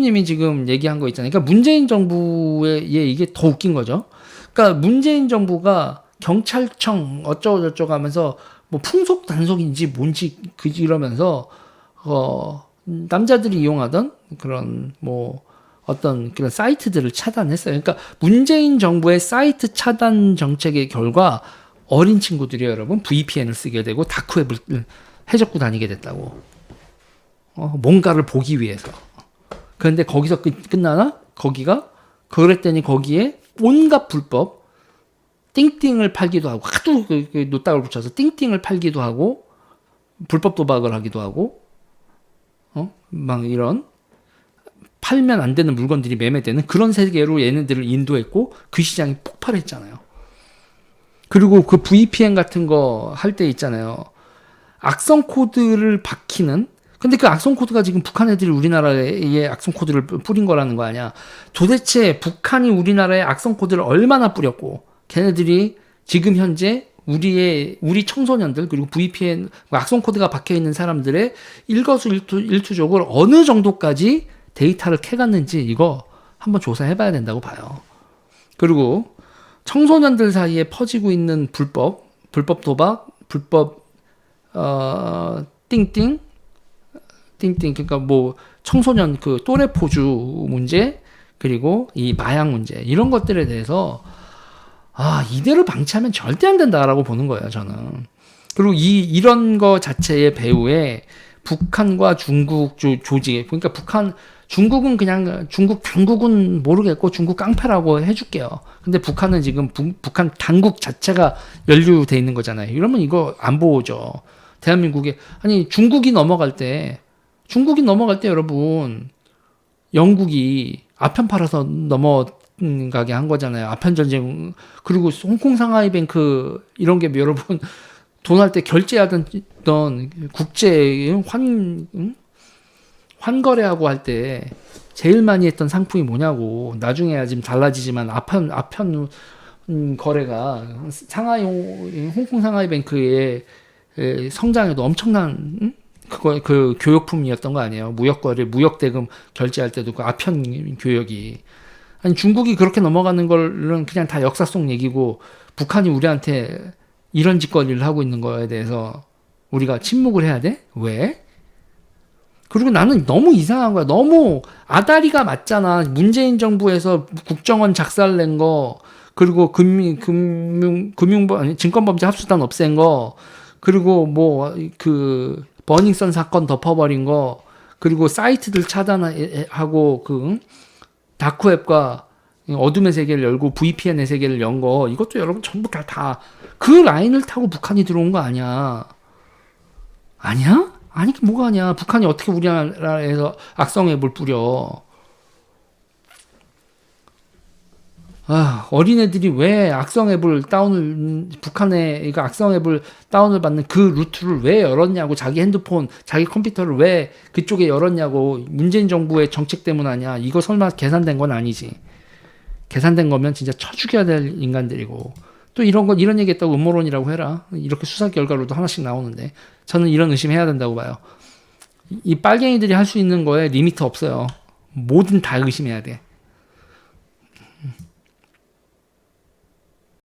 이상주님이 지금 얘기한 거 있잖아요. 그러니까 문재인 정부의 이게 더 웃긴 거죠. 그러니까 문재인 정부가 경찰청 어쩌고 저쩌고 하면서 뭐 풍속 단속인지 뭔지 그 이러면서 어 남자들이 이용하던 그런 뭐 어떤 그런 사이트들을 차단했어요. 그러니까 문재인 정부의 사이트 차단 정책의 결과 어린 친구들이 여러분 VPN을 쓰게 되고 다크웹을 해적고 다니게 됐다고. 어, 뭔가를 보기 위해서. 그런데 거기서 끝, 끝나나? 거기가 그랬더니 거기에 온갖 불법 띵띵을 팔기도 하고 하도 그, 그 노딱을 붙여서 띵띵을 팔기도 하고 불법 도박을 하기도 하고 어? 막 이런 팔면 안 되는 물건들이 매매되는 그런 세계로 얘네들을 인도했고 그 시장이 폭발했잖아요. 그리고 그 VPN 같은 거 할 때 있잖아요. 악성 코드를 박히는 근데 그 악성 코드가 지금 북한 애들이 우리나라에 악성 코드를 뿌린 거라는 거 아니야. 도대체 북한이 우리나라에 악성 코드를 얼마나 뿌렸고 걔네들이 지금 현재 우리의 우리 청소년들 그리고 VPN 악성 코드가 박혀 있는 사람들의 일거수일투 일투족을 어느 정도까지 데이터를 캐갔는지 이거 한번 조사해 봐야 된다고 봐요. 그리고 청소년들 사이에 퍼지고 있는 불법, 불법 도박, 불법 어 띵띵 띵띵 그러니까 뭐 청소년 그 또래 포주 문제 그리고 이 마약 문제 이런 것들에 대해서 아 이대로 방치하면 절대 안 된다라고 보는 거예요 저는 그리고 이 이런 거 자체의 배후에 북한과 중국 조, 조직 그러니까 북한 중국은 그냥 중국 당국은 모르겠고 중국 깡패라고 해줄게요. 근데 북한은 지금 부, 북한 당국 자체가 연루돼 있는 거잖아요. 이러면 이거 안 보죠. 대한민국에 아니 중국이 넘어갈 때 중국이 넘어갈 때 여러분 영국이 아편 팔아서 넘어가게 한 거잖아요. 아편 전쟁 그리고 홍콩 상하이 뱅크 이런 게 여러분 돈할 때 결제하던 국제 환 환거래하고 할 때 제일 많이 했던 상품이 뭐냐고 나중에야 지금 달라지지만 아편 아편 음, 거래가 상하이 홍콩 상하이 뱅크의 성장에도 엄청난 음? 그거 그 교역품이었던 거 아니에요 무역 거래 무역 대금 결제할 때도 그 아편 교역이 아니 중국이 그렇게 넘어가는 걸는 그냥 다 역사 속 얘기고 북한이 우리한테 이런 짓거리를 하고 있는 거에 대해서 우리가 침묵을 해야 돼? 왜? 그리고 나는 너무 이상한 거야. 너무 아다리가 맞잖아. 문재인 정부에서 국정원 작살 낸 거, 그리고 금융, 금융, 금융, 아니, 증권범죄 합수단 없앤 거, 그리고 뭐, 그, 버닝썬 사건 덮어버린 거, 그리고 사이트들 차단하고, 그, 다크웹과 어둠의 세계를 열고 VPN의 세계를 연 거, 이것도 여러분 전부 다, 다, 그 라인을 타고 북한이 들어온 거 아니야. 아니야? 아니 뭐가 아니야. 북한이 어떻게 우리나라에서 악성 앱을 뿌려. 아, 어린애들이 왜 악성 앱을 다운을 북한에 그 악성 앱을 다운을 받는 그 루트를 왜 열었냐고 자기 핸드폰, 자기 컴퓨터를 왜 그쪽에 열었냐고 문재인 정부의 정책 때문 아니야. 이거 설마 계산된 건 아니지. 계산된 거면 진짜 쳐 죽여야 될 인간들이고. 또 이런 건 이런 얘기 했다고 음모론이라고 해라. 이렇게 수사 결과로도 하나씩 나오는데 저는 이런 의심해야 된다고 봐요. 이 빨갱이들이 할 수 있는 거에 리미트 없어요. 뭐든 다 의심해야 돼.